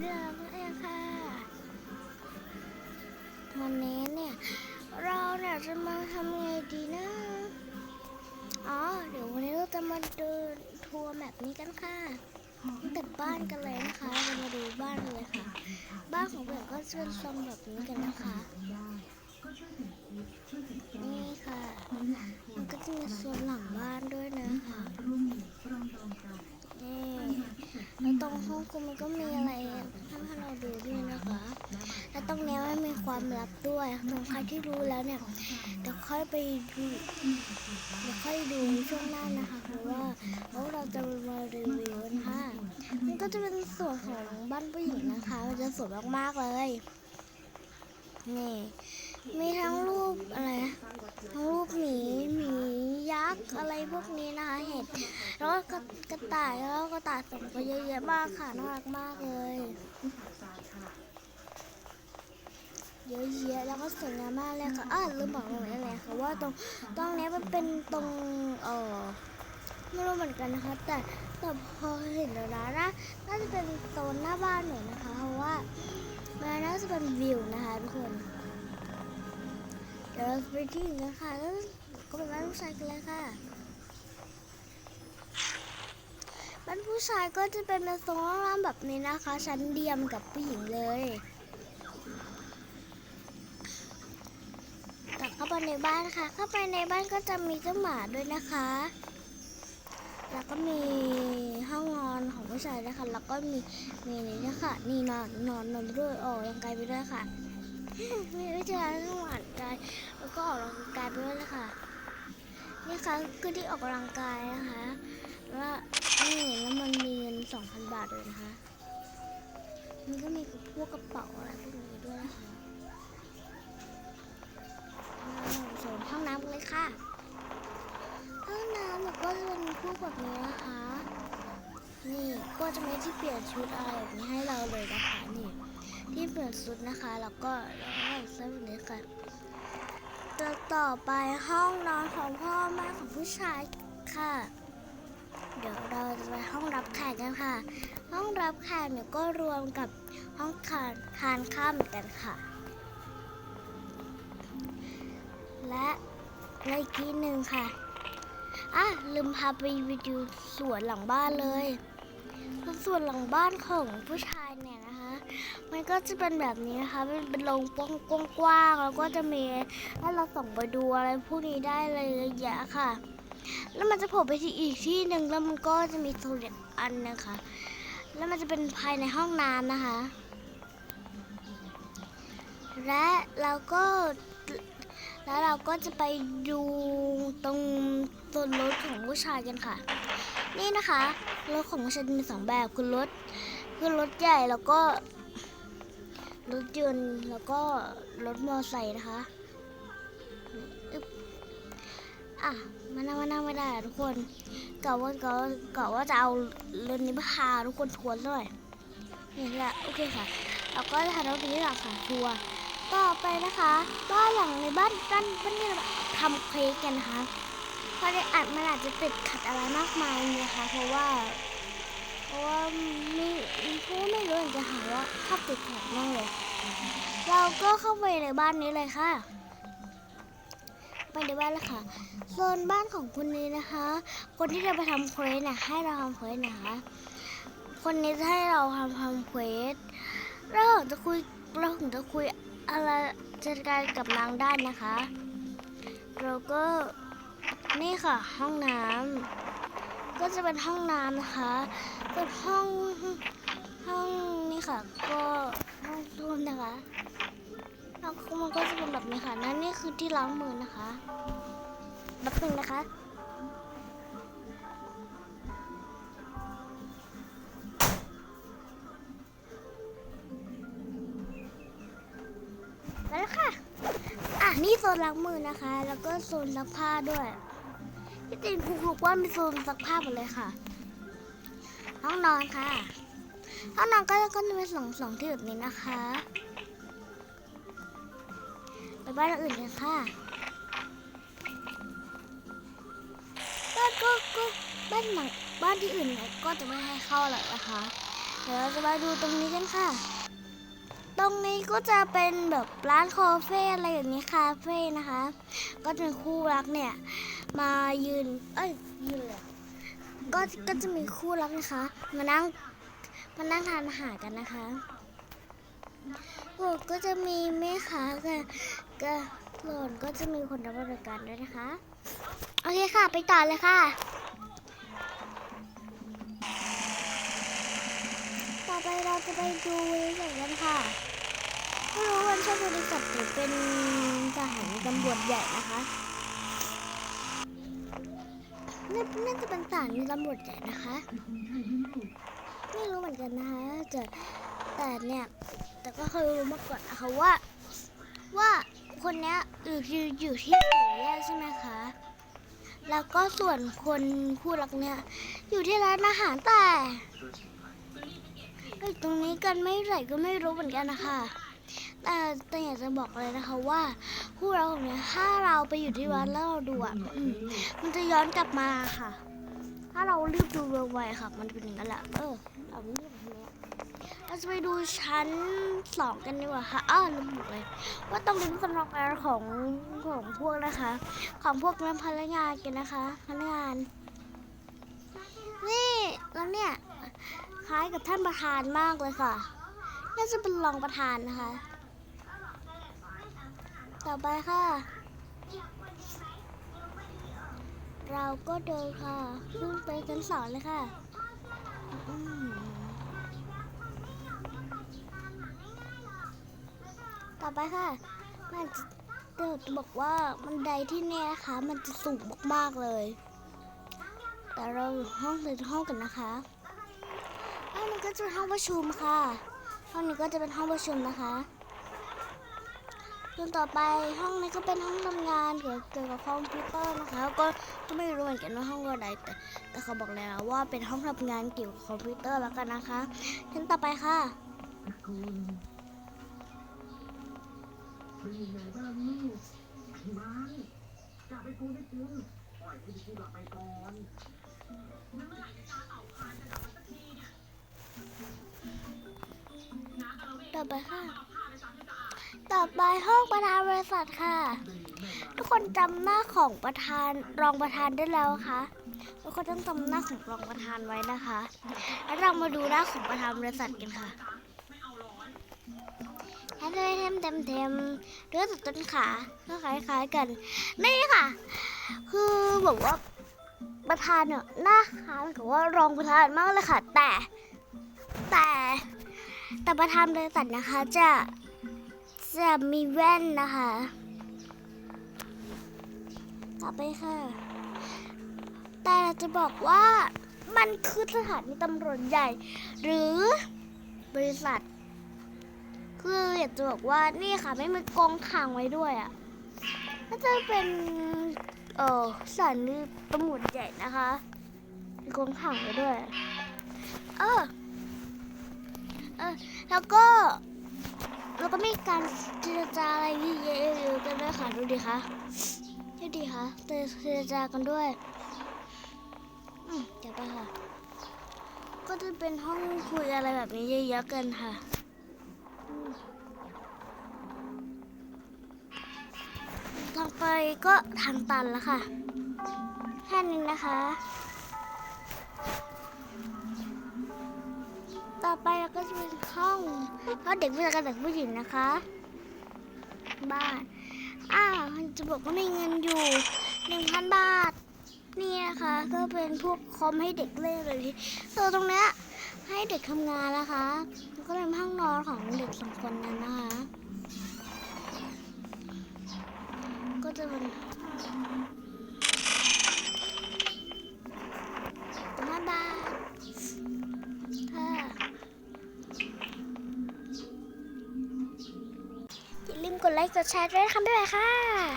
เรื่องเองค่ะ วันนี้เนี่ยเราเนี่ยจะมาทำไงดีนะ อ๋อ เดี๋ยววันนี้เราจะมาเดินทัวร์แบบนี้กันค่ะตั้งแต่บ้านกันเลยนะคะ เรามาดูบ้านเลยค่ะ บ้านของเพื่อนก็จะเป็นทรงแบบนี้กันนะคะ นี่ค่ะ มันก็จะมีส่วนหลังบ้านด้วยนะคะนี่ แล้วตรงห้องคุณมันก็มีอะไรให้เราดูด้วยนะคะ แล้วตรงนี้มันมีความลับด้วยสำหรับใครที่รู้แล้วเนี่ยเดี๋ยวค่อยไปดูเดี๋ยวค่อยดูช่วงหน้านะคะเพราะว่าเพราะเราจะมารีวิวกันค่ะมันก็จะเป็นส่วนของบ้านผู้หญิงนะคะมันจะสวยมากๆเลยนี่ มีทั้งรูปอะไรนะทั้งรูปหมีหมียักษ์อะไรพวกนี้นะคะเห็ดแล้วก็กระต่ายแล้วก็กระต่ายสองตัวเยอะแยะมากค่ะน่ารักมากเลยเยอะแยะแล้วก็สวยงามมากเลยค่ะอ้าวลืมบอกเลยอะไรค่ะว่าตรงตรงนี้มันเป็นตรงเออไม่รู้เหมือนกันนะคะ แต่แต่พอเห็นแล้วนะน่าจะเป็นโซนหน้าบ้านหนูนะคะ เพราะว่ามันน่าจะเป็นวิวนะคะทุกคน ดี๋ยวเราไปที่อื่นกันค่ะแล้วก็เป็นบ้านผู้ชายกันเลยค่ะบ้านผู้ชายก็จะเป็นในโซนล่างแบบนี้นะคะ ชั้นเดียมกับผู้หญิงเลยกลับเข้าไปในบ้านค่ะ เข้าไปในบ้านก็จะมีเจ้าหมาด้วยนะคะ แล้วก็มีห้องนอนของผู้ชายนะคะ แล้วก็มีมีนี่นะคะนี่นอนนอนนอนด้วยออกกำลังกายไปด้วยค่ะ มีวิธีการออกกำลังกายแล้วก็ออกกำลังกายไปด้วยนะคะนี่ค่ะคือที่ออกกำลังกายนะคะว่านี่แล้วมันมีเงินสองพันบาทเลยนะคะมันก็มีพวกกระเป๋าอะไรพวกนี้ด้วยนะคะส่วนห้องน้ำเลยค่ะห้องน้ำมันก็จะเป็นพวกแบบนี้นะคะ นี่ก็จะมีที่เปลี่ยนชุดอะไรแบบนี้ให้เราเลยนะคะนี่ ที่เปลี่ยนชุดนะคะ แล้วก็แล้วก็ใส่แบบนี้ค่ะตัวต่อไปห้องนอนของพ่อแม่ของผู้ชายค่ะ เดี๋ยวเราจะไปห้องรับแขกกันค่ะ ห้องรับแขกเนี่ยก็รวมกับห้องทานทานข้ามกันค่ะ และในที่หนึ่งค่ะอะลืมพาไปวิดีโอสวนหลังบ้านเลยสวนหลังบ้านของผู้ชายเนี่ยนะคะ มันก็จะเป็นแบบนี้นะคะเป็นเป็นโรงกว้างๆแล้วก็จะมีให้เราส่องไปดูอะไรพวกนี้ได้เลยเยอะแยะค่ะ แล้วมันจะโผล่ไปที่อีกที่หนึ่งแล้วมันก็จะมีโซนอีกอันนะคะ แล้วมันจะเป็นภายในห้องน้ำนะคะ และเราก็แล้วเราก็จะไปดูตรงตัวรถของผู้ชายกันค่ะ นี่นะคะรถของผู้ชายมีสองแบบคือรถ คือรถใหญ่แล้วก็ รถยนต์แล้วก็รถมอไซค์นะคะอะมานั่งมานั่งไม่ได้ทุกคนกะว่าก็กะว่าจะเอาเรือนนี้มาพาทุกคนทัวร์ด้วยนี่แหละโอเคค่ะเราก็จะทำตรงนี้หละค่ะทัวร์ต่อไปนะคะบ้านหลังในบ้านบ้านบ้านนี่เราทำเค้กกันนะคะเพราะในอัดมันอาจจะติดขัดอะไรมากมายนะคะเพราะว่า เพราะว่าไม่เพราะไม่รู้จะหาว่าภาพติดขัดมากเลย เราก็เข้าไปในบ้านนี้เลยค่ะ ไปในบ้านแล้วค่ะโซนบ้านของคนนี้นะคะ คนที่จะไปทำเควสเนี่ยให้เราทำเควสนะคะ คนนี้จะให้เราทำทำเควสเราถึงจะคุยเราถึงจะคุยอะไรจัดการกับนางได้นะคะ เราก็นี่ค่ะห้องน้ำ ก็จะเป็นห้องน้ำนะคะเป็นห้องห้องนี่ค่ะ ก็ห้องส้วมนะคะแล้วมันก็จะเป็นแบบนี้ค่ะนั่นนี่คือที่ล้างมือนะคะแป๊บนึงนะคะแล้วค่ะ อะ นี่โซนล้างมือนะคะ แล้วก็โซนซักผ้าด้วย พี่ตินพูกว่ามีโซนซักผ้าหมดเลยค่ะ ห้องนอนค่ะ ห้องนอนก็ก็จะมีสองสองที่แบบนี้นะคะไปบ้านหลังอื่นกันค่ะบ้านก็ก็บ้านหลังบ้านที่อื่นเนี่ยก็จะไม่ให้เข้าหรอกนะคะ เดี๋ยวเราจะมาดูตรงนี้กันค่ะ ตรงนี้ก็จะเป็นแบบร้านคาเฟ่อะไรอย่างนี้คาเฟ่นะคะ ก็จะมีคู่รักเนี่ย มายืน เอ้ยยืนเลยก็ก็จะมีคู่รักนะคะ มานั่งมานั่งทานอาหารกันนะคะโอ้ก็จะมีแม่ค้ากับกับหล่นก็จะมีคนรับบริการด้วยนะคะ โอเคค่ะ ไปต่อเลยค่ะ ต่อไปเราจะไปดูบริษัทกันค่ะไม่รู้ว่าใช่บริษัทหรือเป็นสถานีตำรวจใหญ่นะคะ น่าน่าจะเป็นสานีตำรวจใหญ่นะคะ ไม่รู้เหมือนกันนะคะแต่แต่เนี่ย แต่ก็เคยรู้มาก่อนนะคะว่า ว่าคนเนี้ยอยู่อยู่อยู่ที่สี่แยกใช่ไหมคะ แล้วก็ส่วนคนคู่รักเนี่ย อยู่ที่ร้านอาหารแต่อยู่ตรงนี้กันไม่ไหรก็ไม่รู้เหมือนกันนะคะแต่แต่อยากจะบอกเลยนะคะว่า คู่รักของเนี่ยถ้าเราไปอยู่ที่วัดแล้วเราดูอะอืมมันจะย้อนกลับมาค่ะ ถ้าเรารีบดูไวๆค่ะ มันเป็นอย่างนั้นแหละเออเอาไม่แบบนี้เราจะไปดูชั้นสองกันดีกว่าค่ะอ้าวลืมบอกเลย ว่าต้องเป็นสำนักงานของของพวกนะคะ ของพวกนักพนักงานกันนะคะพนักงาน นี่แล้วเนี่ยคล้ายกับท่านประธานมากเลยค่ะ น่าจะเป็นรองประธานนะคะ ต่อไปค่ะ เราก็เดินค่ะ ขึ้นไปชั้นสองเลยค่ะต่อไปค่ะ มันจะเดี๋ยวจะบอกว่าบันไดที่เนี่ยนะคะ มันจะสูงมากๆเลย แต่เราอยู่ห้องเลยห้องกันนะคะห้องนี้ก็จะเป็นห้องประชุมค่ะ ห้องนี้ก็จะเป็นห้องประชุมนะคะ ส่วนต่อไปห้องนี้ก็เป็นห้องทำงานเกี่ยวเกี่ยวกับคอมพิวเตอร์นะคะก็ก็ไม่รู้เหมือนกันว่าห้องอะไรแต่แต่เขาบอกแล้วว่าเป็นห้องทำงานเกี่ยวกับคอมพิวเตอร์แล้วกันนะคะชั้นต่อไปค่ะเป็นยังไงบ้างลูกที่บ้านกลับไปกูได้กินปล่อยให้กูกลับไปก่อนต่อไปค่ะ ต่อไปห้องประธานบริษัทค่ะ ทุกคนจำหน้าของประธานรองประธานได้แล้วคะทุกคนต้องจำหน้าของรองประธานไว้นะคะ แล้วเรามาดูหน้าของประธานบริษัทกันค่ะถ้าได้เต็มเต็มเต็มเรื่องสุดต้นขาก็คล้ายๆกัน นี่ค่ะ คือบอกว่าประธานเนี่ยหน้าคล้ายกับว่ารองประธานมากเลยค่ะ แต่แต่แต่ประธานบริษัทนะคะจะ จะมีแว่นนะคะ ต่อไปค่ะ แต่จะบอกว่ามันคือสถานีตำรวจใหญ่ หรือบริษัท คืออยากจะบอกว่านี่ค่ะไม่มีกองขังไว้ด้วยอะ่ะน่าจะเป็นเออสถานีตำรวจใหญ่นะคะมีกองขังไว้ด้วย เออเออแล้วก็ แล้วก็มีการเจรจาอะไรเยอะๆกันด้วยค่ะดูดิคะดูดิคะเจรจากันด้วยอืมเดี๋ยวไปค่ะ ก็จะเป็นห้องคุยอะไรแบบนี้เยอะๆกันค่ะอืมทางไปก็ทางตันแล้วค่ะ แค่นี้นะคะ ต่อไปเราก็จะเป็นห้อง ห้องเด็กผู้ชายกับเด็กผู้หญิงนะคะ บ้านอ้าวจะบอกว่ามีเงินอยู่หนึ่งพันบาทนี่นะคะก็เป็นพวกคอมให้เด็กเล่นเลยที่ส่วตรงเนี้ยให้เด็กทำงานนะคะก็เป็นห้องนอนของเด็กสองคนนั้นนะคะ ก็จะเป็น ดแชร์ด้วยนะคะบ๊ายบายค่ะ